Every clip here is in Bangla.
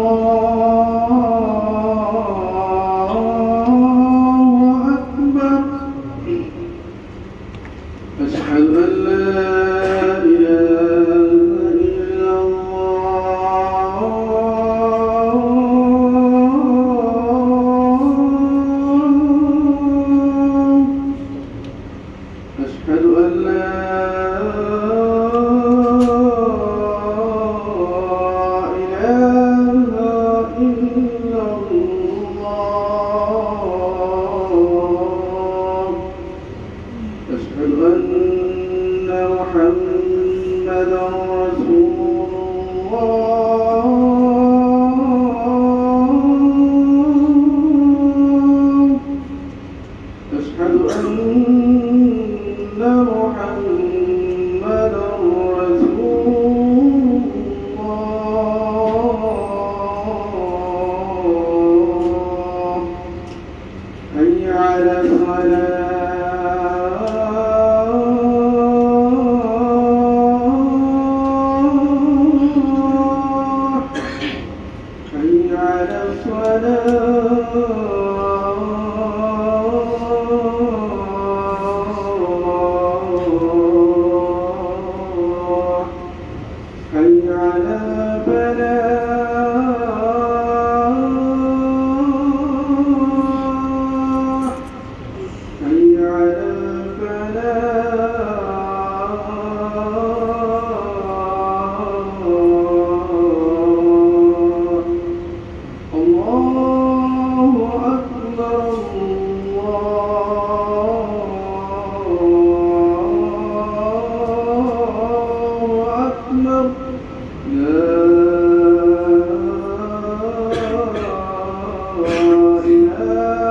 الله محمدا رسول الله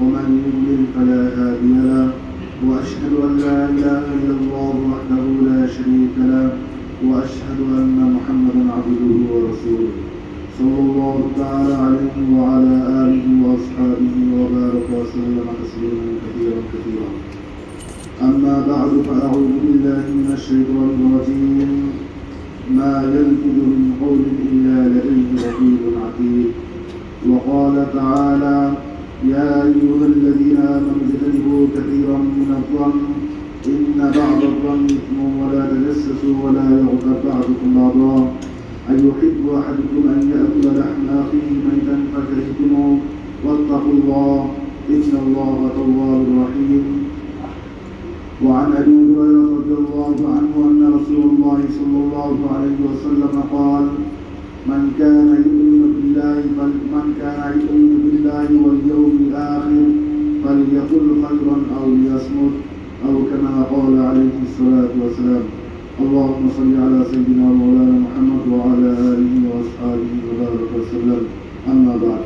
ومن يضلل فلا هادي له وأشهد أن لا إله إلا الله وحده لا شريك له وأشهد أن محمدا عبده ورسوله. صلى الله تعالى عليه وعلى آله وأصحابه وبارك وسلم تسليما كثيرا كثيرا. أما بعد فأعوذ بالله من الشيطان الرجيم. ما يلفظ من قول إلا لديه رقيب عتيد. وقال تعالى يا أيها الذين آمنوا اجتنبوا كثيرا من الظن إن بعض الظن إثم ولا تجسسوا ولا يغتب بعضكم بعضا. أيحب أحدكم أن يأكل لحم أخيه ميتا فكرهتموه واتقوا الله إن الله تواب رحيم. وعن أبي هريرة رضي الله عنه أن رسول الله صلى الله عليه وسلم قال من كان يؤمن بالله من كان يؤمن بالله واليوم الاخر فليقل خيرا او ليصمت او كما قال عليه الصلاه والسلام اللهم صل على سيدنا مولانا محمد وعلى اله واصحابه وبارك وسلم اما بعد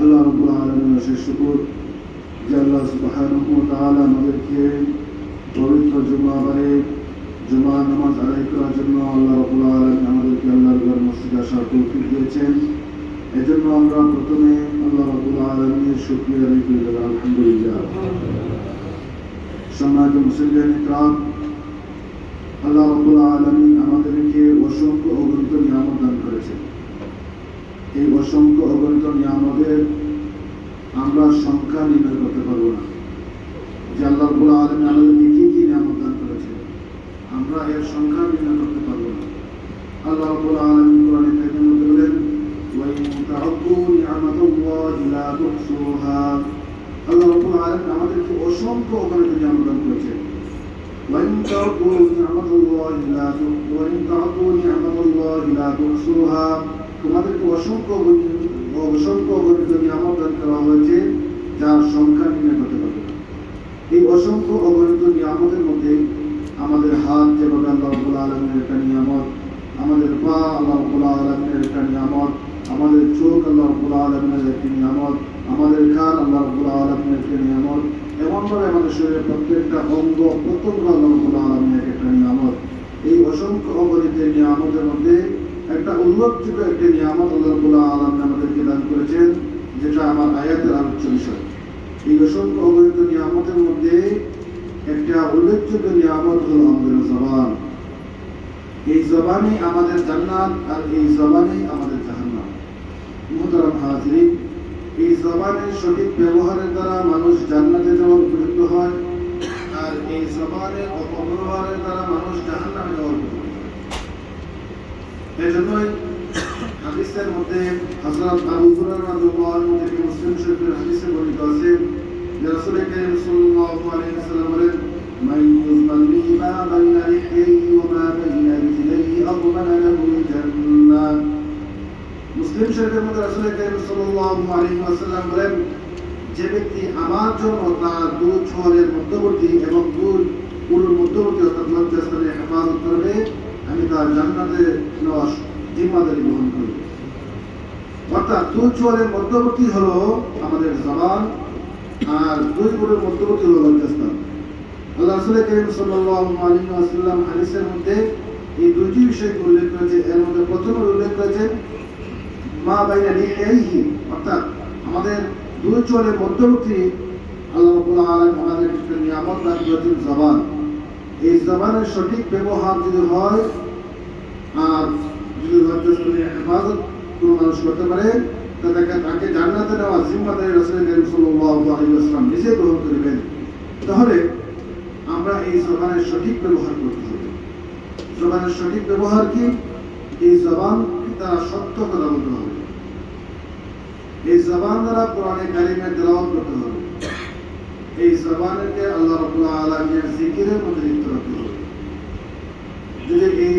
আল্লাহ রব্বুল আলমিনের শেষ শুকুর যে আল্লাহ সুবহানাহু ওয়া তাআলা আমাদেরকে পবিত্র জুমাবারে জুমা নামাজ আদায় করার জন্য আল্লাহ রব্বুল আলামিন আমাদেরকে আল্লাহর ঘর মসজিদে আসার তৌফিক দিয়েছেন এজন্য আমরা প্রথমে আল্লাহ রব্বুল আলামিনের শুকরিয়া আদায় করে দেব আলহামদুলিল্লাহ। সম্মানিত মুসলিম ইকরাম, আল্লাহ রব্বুল আলামিন আমাদেরকে অসংখ্য অগণিত নিয়ামত দান করেছেন। এই অসংখ্য অগণিত নিয়ামতের আমরা সংখ্যা নির্ণয় করতে পারব না। যে আল্লাহ রব্বুল আলামিন আমাদেরকে কি কি নিয়ামত দান করেছেন, আমরা এর সংখ্যা নির্ণয় করতে পারব না। আল্লাহ রব্বুল আলামিন تَعُدُّوا نِعْمَةَ اللَّهِ لَا تُحْصُوهَا আল্লাহ রব্বুল আলামিন আমাদেরকে অসংখ্য অগণিত নিয়ামত দান করেছেন وإن تعدوا نعمة الله لا ت- وإن تعدوا نعمة الله لا تحصوها তোমাদেরকে অসংখ্য অগণিত অসংখ্য অগণিত নিয়ামত দান করা হয়েছে যার সংখ্যা নির্ণয় করতে পারবে না। এই অসংখ্য অগণিত নিয়ামতের মধ্যে আমাদের হাত যেভাবে আল্লাহ রব্বুল আলমের একটা নিয়ামত আমাদের পা আল্লাহ রব্বুল আলমের একটা নিয়ামত আমাদের চোখ আল্লাহ রব্বুল আলমের একটি নিয়ামত, আমাদের কান আল্লাহ রব্বুল আলমের একটি নিয়ামত, এমনভাবে আমাদের শরীরের প্রত্যেকটা অঙ্গ প্রত্যঙ্গ আল্লাহ রব্বুল আলমের একটা নিয়ামত। এই অসংখ্য অগণিত নিয়ামতের মধ্যে একটা উল্লেখযোগ্য একটি নিয়ামত আল্লাহ রব্বুল আলম আমাদেরকে দান করেছেন, যেটা আমার আয়াতের আলোচ্য বিষয়। এই অসংখ্য অগণিত নিয়ামতের মধ্যে একটা উল্লেখযোগ্য নিয়ামত হল আমাদের জবান। এই জবানই আমাদের জান্নাত আর এই জবানই আমাদের জাহান্নাম। মুহতারাম হাজিরিন এই জবানের সঠিক ব্যবহারের দ্বারা মানুষ জান্নাতে যাওয়ার উপযুক্ত হয়, আর এই জবানের অপব্যবহারের দ্বারা মানুষ জাহান্নামে যাওয়ার উপযুক্ত এজন্যই হাদিসের মধ্যে হযরত আবু হুরায়রা রাদিয়াল্লাহু আনহু থেকে মুসলিম শরীফের হাদিসে বর্ণিত আছে যে রাসূল সাল্লাল্লাহু আলাইহি যে ব্যক্তি আমার জন্য তার দুই ছোয়ালের মধ্যবর্তী এবং দুই পুরুর মধ্যবর্তী অর্থাৎ লজ্জাস্থানে হেফাজত করবে, আমি তার জান্নাতে নেওয়ার জিম্মাদারি গ্রহণ করি অর্থাৎ দুই ছোয়ালের মধ্যবর্তী হলো আমাদের জবান, আর দুই পুরুর মধ্যবর্তী হলো লজ্জাস্থান। আল্লাহ রাসূল করিম সাল্লাল্লাহু আলাইহি ওয়াসাল্লাম হাদিসের মধ্যে এই দুইটি বিষয়কে উল্লেখ করেছে। এর মধ্যে প্রথমে উল্লেখ করেছে মা বাইনা লিহাইহি অর্থাৎ আমাদের দুই চোরের মধ্যবর্তী আল্লাহ রাব্বুল আলামিন আমাদের একটা নিয়ামত দান করেছেন জবান। এই জবানের সঠিক ব্যবহার যদি হয়, আর যদি লজ্জাস্থানে হেফাজত কোনো মানুষ করতে পারে, তা তাকে তাকে জান্নাতে নেওয়া জিম্মাদারি রাসূল করিম সাল্লাল্লাহু আলাইহি ওয়াসাল্লাম নিজে গ্রহণ করিবেন। তাহলে আমরা এই জবানের সঠিক ব্যবহার করতে হবে জবানের সঠিক ব্যবহার কি? এই জবান দ্বারা সত্য কথা বলতে হবে। এই জবান দ্বারা কোরআনে কারিমের তেলাওয়াত করতে হবে। এই জবানকে আল্লাহ রবুল্লাহ আলমের জিকিরের মধ্যে লিপ্ত রাখতে হবে। যদি এই